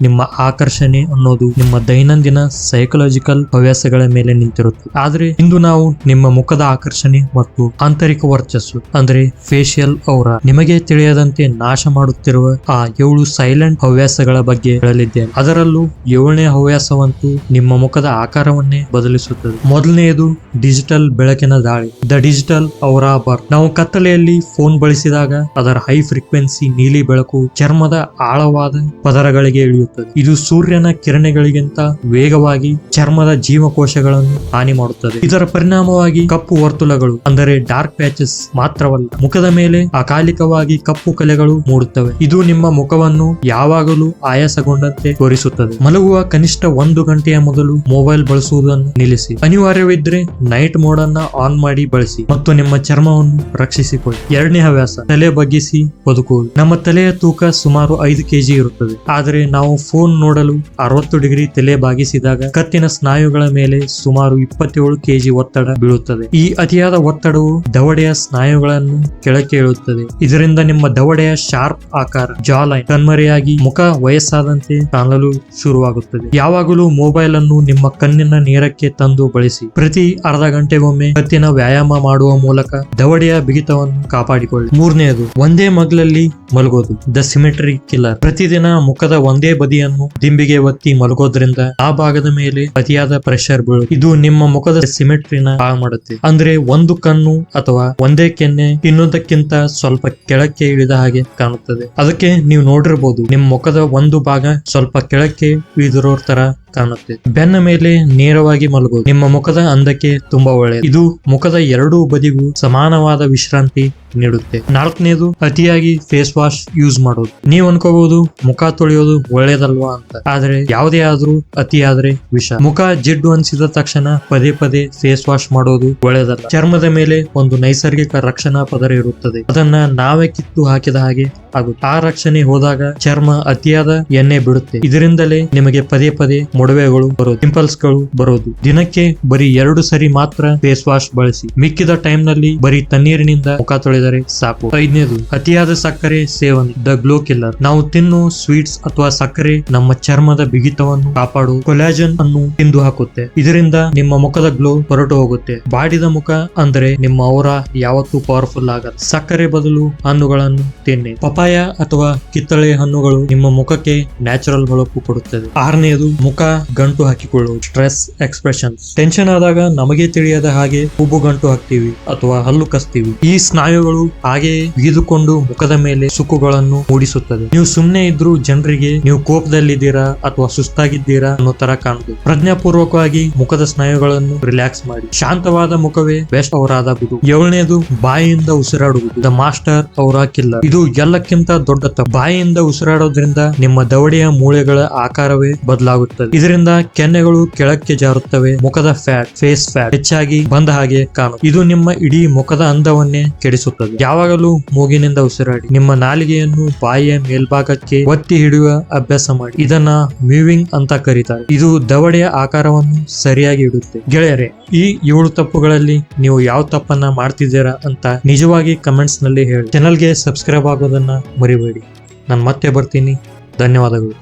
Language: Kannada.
ನಿಮ್ಮ ಆಕರ್ಷಣೆ ಅನ್ನೋದು ನಿಮ್ಮ ದೈನಂದಿನ ಸೈಕಲಾಜಿಕಲ್ ಹವ್ಯಾಸಗಳ ಮೇಲೆ ನಿಂತಿರುತ್ತೆ. ಆದ್ರೆ ಇಂದು ನಾವು ನಿಮ್ಮ ಮುಖದ ಆಕರ್ಷಣೆ ಮತ್ತು ಆಂತರಿಕ ವರ್ಚಸ್ಸು, ಅಂದ್ರೆ ಫೇಶಿಯಲ್ ಅವರ ನಿಮಗೆ ತಿಳಿಯದಂತೆ ನಾಶ ಮಾಡುತ್ತಿರುವ ಆ ಏಳು ಸೈಲೆಂಟ್ ಹವ್ಯಾಸಗಳ ಬಗ್ಗೆ ಹೇಳಲಿದ್ದೇನೆ. ಅದರಲ್ಲೂ ಏಳನೇ ಹವ್ಯಾಸವಂತೂ ನಿಮ್ಮ ಮುಖದ ಆಕಾರವನ್ನೇ ಬದಲಿಸುತ್ತದೆ. ಮೊದಲನೆಯದು ಡಿಜಿಟಲ್ ಬೆಳಕಿನ ದಾಳಿ ದ ಡಿಜಿಟಲ್ ಅವರ ಬರ್ ನಾವು ಕತ್ತಲೆಯಲ್ಲಿ ಫೋನ್ ಬಳಸಿದಾಗ ಅದರ ಹೈ ಫ್ರೀಕ್ವೆನ್ಸಿ ನೀಲಿ ಬೆಳಕು ಚರ್ಮದ ಆಳವಾದ ಪದರಗಳಿಗೆ ಇಳಿಯುತ್ತದೆ ಇದು ಸೂರ್ಯನ ಕಿರಣಗಳಿಗಿಂತ ವೇಗವಾಗಿ ಚರ್ಮದ ಜೀವಕೋಶಗಳನ್ನು ಹಾನಿ ಮಾಡುತ್ತದೆ. ಇದರ ಪರಿಣಾಮವಾಗಿ ಕಪ್ಪು ವರ್ತುಲಗಳು, ಅಂದರೆ ಡಾರ್ಕ್ ಪ್ಯಾಚಸ್ ಮಾತ್ರವಲ್ಲ, ಮುಖದ ಮೇಲೆ ಅಕಾಲಿಕವಾಗಿ ಕಪ್ಪು ಕಲೆಗಳು ಮೂಡುತ್ತವೆ. ಇದು ನಿಮ್ಮ ಮುಖವನ್ನು ಯಾವಾಗಲೂ ಆಯಾಸಗೊಂಡಂತೆ ತೋರಿಸುತ್ತದೆ. ಮಲಗುವ ಕನಿಷ್ಠ ಒಂದು ಗಂಟೆಯ ಮೊದಲು ಮೊಬೈಲ್ ಬಳಸುವುದನ್ನು ನಿಲ್ಲಿಸಿ. ಅನಿವಾರ್ಯವಿದ್ರೆ ನೈಟ್ ಮೋಡ್ ಅನ್ನ ಆನ್ ಮಾಡಿ ಬಳಸಿ ಮತ್ತು ನಿಮ್ಮ ಚರ್ಮವನ್ನು ರಕ್ಷಿಸಿಕೊಳ್ಳಿ. ಎರಡನೇ ಹವ್ಯಾಸ, ತಲೆ ಬಗ್ಗಿಸಿ ಬದುಕುವುದು. ನಮ್ಮ ತಲೆಯ ತೂಕ ಸುಮಾರು ಐದು ಕೆಜಿ ಇರುತ್ತದೆ. ಆದರೆ ಫೋನ್ ನೋಡಲು ಅರವತ್ತು ಡಿಗ್ರಿ ತಲೆ ಬಾಗಿಸಿದಾಗ ಕತ್ತಿನ ಸ್ನಾಯುಗಳ ಮೇಲೆ ಸುಮಾರು ಇಪ್ಪತ್ತೇಳು ಕೆಜಿ ಒತ್ತಡ ಬೀಳುತ್ತದೆ. ಈ ಅತಿಯಾದ ಒತ್ತಡವು ದವಡೆಯ ಸ್ನಾಯುಗಳನ್ನು ಕೆಳಕ್ಕೆ ಇಳುತ್ತದೆ ಇದರಿಂದ ನಿಮ್ಮ ದವಡೆಯ ಶಾರ್ಪ್ ಆಕಾರ, ಜಾಲೈನ್, ಕಣ್ಮರೆಯಾಗಿ ಮುಖ ವಯಸ್ಸಾದಂತೆ ಕಾಣಲು ಶುರುವಾಗುತ್ತದೆ. ಯಾವಾಗಲೂ ಮೊಬೈಲ್ ಅನ್ನು ನಿಮ್ಮ ಕಣ್ಣಿನ ನೇರಕ್ಕೆ ತಂದು ಬಳಸಿ. ಪ್ರತಿ ಅರ್ಧ ಗಂಟೆಗೊಮ್ಮೆ ಕತ್ತಿನ ವ್ಯಾಯಾಮ ಮಾಡುವ ಮೂಲಕ ದವಡೆಯ ಬಿಗಿತವನ್ನು ಕಾಪಾಡಿಕೊಳ್ಳಿ. ಮೂರನೆಯದು ಒಂದೇ ಮಗ್ಲಲ್ಲಿ ಮಲಗೋದು. The symmetry killer. ಪ್ರತಿದಿನ ಮುಖದ ಒಂದೇ ಬದಿಯನ್ನು ದಿಂಬಿಗೆ ಒತ್ತಿ ಮಲಗೋದ್ರಿಂದ ಆ ಭಾಗದ ಮೇಲೆ ಅತಿಯಾದ ಪ್ರೆಷರ್ ಬೀಳು ಇದು ನಿಮ್ಮ ಮುಖದ ಸಿಮೆಟ್ರಿನ ಹಾಳು ಮಾಡುತ್ತೆ. ಅಂದ್ರೆ ಒಂದು ಕಣ್ಣು ಅಥವಾ ಒಂದೇ ಕೆನ್ನೆ ಇನ್ನೊಂದಕ್ಕಿಂತ ಸ್ವಲ್ಪ ಕೆಳಕ್ಕೆ ಇಳಿದ ಹಾಗೆ ಕಾಣುತ್ತದೆ. ಅದಕ್ಕೆ ನೀವು ನೋಡಿರಬಹುದು ನಿಮ್ಮ ಮುಖದ ಒಂದು ಭಾಗ ಸ್ವಲ್ಪ ಕೆಳಕ್ಕೆ ಇಳಿದಿರೋ ತರ ಕಾಣುತ್ತೆ. ಬೆನ್ನ ಮೇಲೆ ನೇರವಾಗಿ ಮಲಗೋದು ನಿಮ್ಮ ಮುಖದ ಅಂದಕ್ಕೆ ತುಂಬಾ ಒಳ್ಳೆಯದು. ಇದು ಮುಖದ ಎರಡೂ ಬದಿಗೂ ಸಮಾನವಾದ ವಿಶ್ರಾಂತಿ ನೀಡುತ್ತೆ. ನಾಲ್ಕನೇದು, ಅತಿಯಾಗಿ ಫೇಸ್ ವಾಶ್ ಯೂಸ್ ಮಾಡೋದು. ನೀವು ಅನ್ಕೋಬಹುದು, ಮುಖ ತೊಳೆಯೋದು ಒಳ್ಳೇದಲ್ವಾ ಅಂತ. ಆದ್ರೆ ಯಾವುದೇ ಆದ್ರೂ ಅತಿಯಾದ್ರೆ ವಿಷ. ಮುಖ ಜಿಡ್ಡು ಅನ್ಸಿದ ತಕ್ಷಣ ಪದೇ ಪದೇ ಫೇಸ್ ವಾಶ್ ಮಾಡೋದು ಒಳ್ಳೇದಲ್ಲ ಚರ್ಮದ ಮೇಲೆ ಒಂದು ನೈಸರ್ಗಿಕ ರಕ್ಷಣಾ ಪದರ ಇರುತ್ತದೆ. ಅದನ್ನ ನಾವೇ ಕಿತ್ತು ಹಾಕಿದ ಹಾಗೆ ಆಗುತ್ತೆ. ಆ ರಕ್ಷಣೆ ಹೋದಾಗ ಚರ್ಮ ಅತಿಯಾದ ಎಣ್ಣೆ ಬಿಡುತ್ತೆ. ಇದರಿಂದಲೇ ನಿಮಗೆ ಪದೇ ಪದೇ ಮೊಡವೆಗಳು ಬರೋದು ಪಿಂಪಲ್ಸ್ಗಳು ಬರೋದು. ದಿನಕ್ಕೆ ಬರೀ ಎರಡು ಸರಿ ಮಾತ್ರ ಫೇಸ್ ವಾಶ್ ಬಳಸಿ. ಮಿಕ್ಕಿದ ಟೈಮ್ನಲ್ಲಿ ಬರೀ ತಣ್ಣೀರಿನಿಂದ ಮುಖ ತೊಳೆದರೆ ಸಾಕು. ಐದನೇದು, ಅತಿಯಾದ ಸಕ್ಕರೆ ಸೇವನೆ. The glow killer. ನಾವು ತಿನ್ನು ಸ್ವೀಟ್ಸ್ ಅಥವಾ ಸಕ್ಕರೆ ನಮ್ಮ ಚರ್ಮದ ಬಿಗಿತವನ್ನು ಕಾಪಾಡು ಕೊಲಾಜನ್ ಅನ್ನು ತಿಂದು ಹಾಕುತ್ತೆ. ಇದರಿಂದ ನಿಮ್ಮ ಮುಖದ ಗ್ಲೋ ಹೊರಟು ಹೋಗುತ್ತೆ. ಬಾಡಿದ ಮುಖ ಅಂದ್ರೆ ನಿಮ್ಮ ಅವರ ಯಾವತ್ತೂ ಪವರ್ಫುಲ್ ಆಗತ್ತೆ ಸಕ್ಕರೆ ಬದಲು ಹಣ್ಣುಗಳನ್ನು ತಿನ್ನಿ. ಪಪಾಯ ಅಥವಾ ಕಿತ್ತಳೆ ಹಣ್ಣುಗಳು ನಿಮ್ಮ ಮುಖಕ್ಕೆ ನ್ಯಾಚುರಲ್ ಹೊಳಪು ಕೊಡುತ್ತದೆ. ಆರನೆಯದು ಮುಖ ಗಂಟು ಹಾಕಿಕೊಳ್ಳುವುದು ಸ್ಟ್ರೆಸ್ ಎಕ್ಸ್ಪ್ರೆಷನ್ಸ್ ಟೆನ್ಷನ್ ಆದಾಗ ನಮಗೆ ತಿಳಿಯದ ಹಾಗೆ ಉಬ್ಬು ಗಂಟು ಹಾಕ್ತಿವಿ ಅಥವಾ ಹಲ್ಲು ಕಸ್ತೀವಿ. ಈ ಸ್ನಾಯುಗಳು ಹಾಗೆ ಬೀದುಕೊಂಡು ಮುಖದ ಮೇಲೆ ಸುಕ್ಕುಗಳನ್ನು ಮೂಡಿಸುತ್ತದೆ. ನೀವು ಸುಮ್ಮನೆ ಇದ್ರೂ ಜನರಿಗೆ ನೀವು ಕೋಪದಲ್ಲಿದ್ದೀರಾ ಅಥವಾ ಸುಸ್ತಾಗಿದ್ದೀರಾ ಅನ್ನೋ ತರ ಕಾಣುತ್ತೆ. ಪ್ರಜ್ಞಾಪೂರ್ವಕವಾಗಿ ಮುಖದ ಸ್ನಾಯುಗಳನ್ನು ರಿಲ್ಯಾಕ್ಸ್ ಮಾಡಿ. ಶಾಂತವಾದ ಮುಖವೇ ಬೆಸ್ಟ್ ಅವರಾದ ಏಳನೇದು ಬಾಯಿಯಿಂದ ಉಸಿರಾಡುವುದು. ದ ಮಾಸ್ಟರ್ ಅವರ ಕಿಲ್ಲರ್ ಇದು ಎಲ್ಲಕ್ಕಿಂತ ದೊಡ್ಡ ತಪ್ಪು. ಬಾಯಿಯಿಂದ ಉಸಿರಾಡೋದ್ರಿಂದ ನಿಮ್ಮ ದವಡೆಯ ಮೂಳೆಗಳ ಆಕಾರವೇ ಬದಲಾಗುತ್ತದೆ. ಇದರಿಂದ ಕೆನ್ನೆಗಳು ಕೆಳಕ್ಕೆ ಜಾರುತ್ತವೆ, ಮುಖದ ಫ್ಯಾಟ್ ಫೇಸ್ ಫ್ಯಾಟ್ ಹೆಚ್ಚಾಗಿ ಬಂದ ಹಾಗೆ ಕಾಣು ಇದು ನಿಮ್ಮ ಇಡೀ ಮುಖದ ಅಂದವನ್ನೇ ಕೆಡಿಸುತ್ತದೆ. ಯಾವಾಗಲೂ ಮೂಗಿನಿಂದ ಉಸಿರಾಡಿ, ನಿಮ್ಮ ನಾಲಿಗೆಯನ್ನು ಬಾಯಿಯ ಮೇಲ್ಭಾಗಕ್ಕೆ ಒತ್ತಿ ಹಿಡಿಯುವ ಅಭ್ಯಾಸ ಮಾಡಿ. ಇದನ್ನ ಮ್ಯೂವಿಂಗ್ ಅಂತ ಕರೀತಾರೆ. ಇದು ದವಡೆಯ ಆಕಾರವನ್ನು ಸರಿಯಾಗಿ ಇಡುತ್ತೆ. ಗೆಳೆಯರೆ, ಈ ಏಳು ತಪ್ಪುಗಳಲ್ಲಿ ನೀವು ಯಾವ ತಪ್ಪನ್ನ ಮಾಡ್ತಿದ್ದೀರಾ ಅಂತ ನಿಜವಾಗಿ ಕಮೆಂಟ್ಸ್ನಲ್ಲಿ ಹೇಳಿ ಚಾನಲ್ಗೆ ಸಬ್ಸ್ಕ್ರೈಬ್ ಆಗೋದನ್ನ ಮರಿಬೇಡಿ. ನಾನು ಮತ್ತೆ ಬರ್ತೀನಿ. ಧನ್ಯವಾದಗಳು.